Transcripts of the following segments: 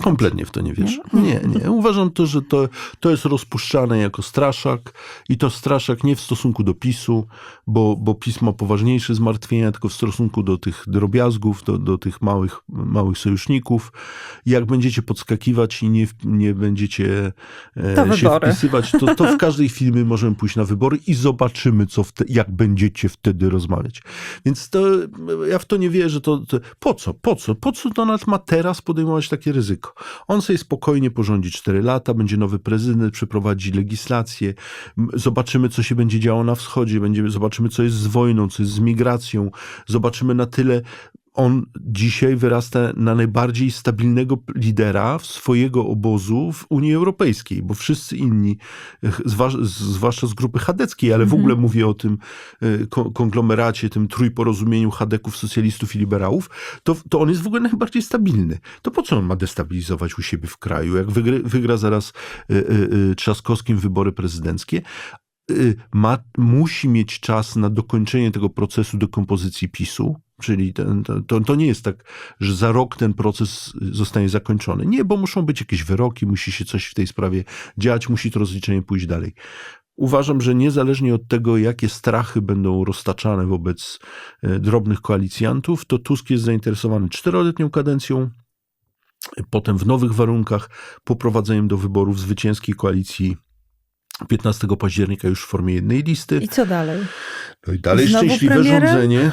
Kompletnie w to nie wierzę. Nie, nie. Uważam to, że to, to jest rozpuszczane jako straszak i to straszak nie w stosunku do PiSu, bo, bo PiS ma poważniejsze zmartwienia, tylko w stosunku do tych drobiazgów, do, do tych małych, małych sojuszników. Jak będziecie podskakiwać i nie, nie będziecie e, się wpisywać, to, to w każdej chwili my możemy pójść na wybory i zobaczymy, co wte, jak będziecie wtedy rozmawiać. Więc to, ja w to nie wierzę. To, to, po co? Po co? Po co Donald ma teraz podejmować takie ryzyko? On sobie spokojnie porządzi 4 lata, będzie nowy prezydent, przeprowadzi legislację, zobaczymy, co się będzie działo na wschodzie, będziemy, zobaczymy, co jest z wojną, co jest z migracją, zobaczymy na tyle, on dzisiaj wyrasta na najbardziej stabilnego lidera swojego obozu w Unii Europejskiej, bo wszyscy inni, zwłaszcza z grupy chadeckiej, ale w ogóle mówię o tym ko- konglomeracie, tym trójporozumieniu chadeków, socjalistów i liberałów, to, to on jest w ogóle najbardziej stabilny. To po co on ma destabilizować u siebie w kraju? Jak wygra, wygra zaraz e, e, Trzaskowskim wybory prezydenckie, y, ma, musi mieć czas na dokończenie tego procesu dekompozycji PiSu, czyli ten, to, to, nie jest tak, że za rok ten proces zostanie zakończony. Nie, bo muszą być jakieś wyroki, musi się coś w tej sprawie dziać, musi to rozliczenie pójść dalej. Uważam, że niezależnie od tego, jakie strachy będą roztaczane wobec e, drobnych koalicjantów, to Tusk jest zainteresowany czteroletnią kadencją, potem w nowych warunkach, poprowadzeniem do wyborów zwycięskiej koalicji 15 października już w formie jednej listy. I co dalej? No i dalej Znowu szczęśliwe premierem? rządzenie.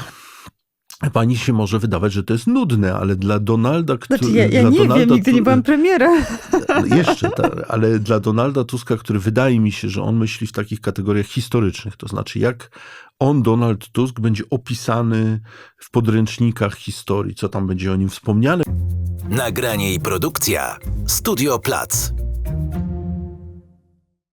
Pani się może wydawać, że to jest nudne, ale dla Donalda, który. Znaczy, ja, ja dla nie Donalda, wiem, nigdy nie byłam premierem. Jeszcze, ta, ale dla Donalda Tuska, który wydaje mi się, że on myśli w takich kategoriach historycznych, to znaczy jak on, Donald Tusk, będzie opisany w podręcznikach historii, co tam będzie o nim wspomniane. Nagranie i produkcja Studio Plac.